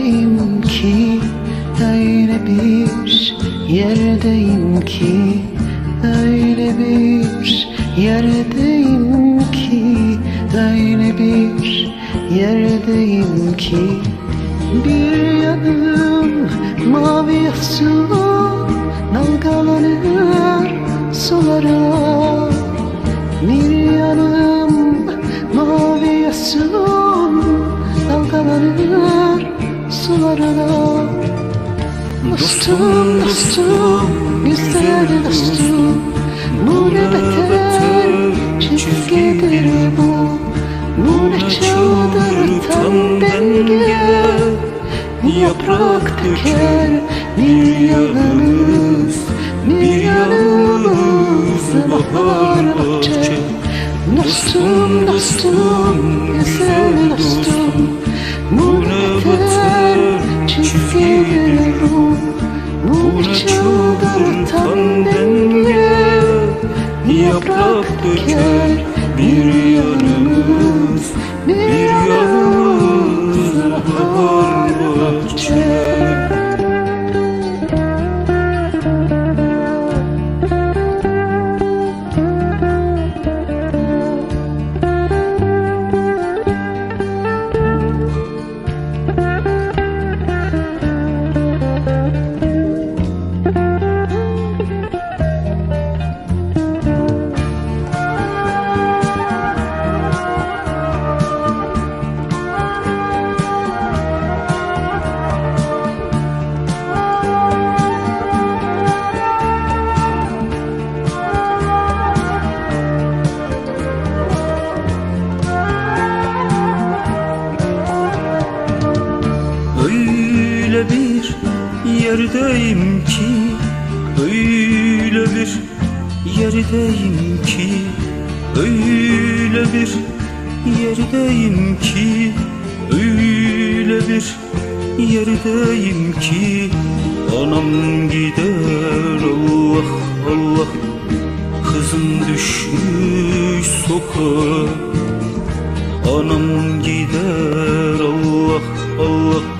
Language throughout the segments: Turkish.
yerdeyim ki Öyle bir yerdeyim ki Öyle bir yerdeyim ki Öyle bir yerdeyim ki. Bir yanım mavi aslan Dalgalanır sulara sulara Dostum, dostum, güzel dostum. Bu ne beter çizgidir bu. Bu ne çağdır tam denge Yaprak döker bir yanımız Bir yanımız bahar bahçe. Dostum, dostum, güzel Döker bir yanımız yerdeyim ki Öyle bir yerdeyim ki Öyle bir yerdeyim ki Öyle bir yerdeyim ki. Anam gider Allah Allah Kızım düşmüş sokağa. Anam gider Allah Allah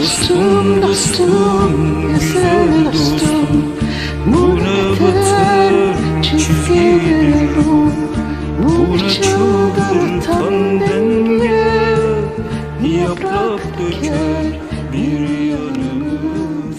Dostum, dostum, güzel dostum. Bu ne beter çizgidir bu Bu ne çağdır tam denge. Yaprak döker bir yanımız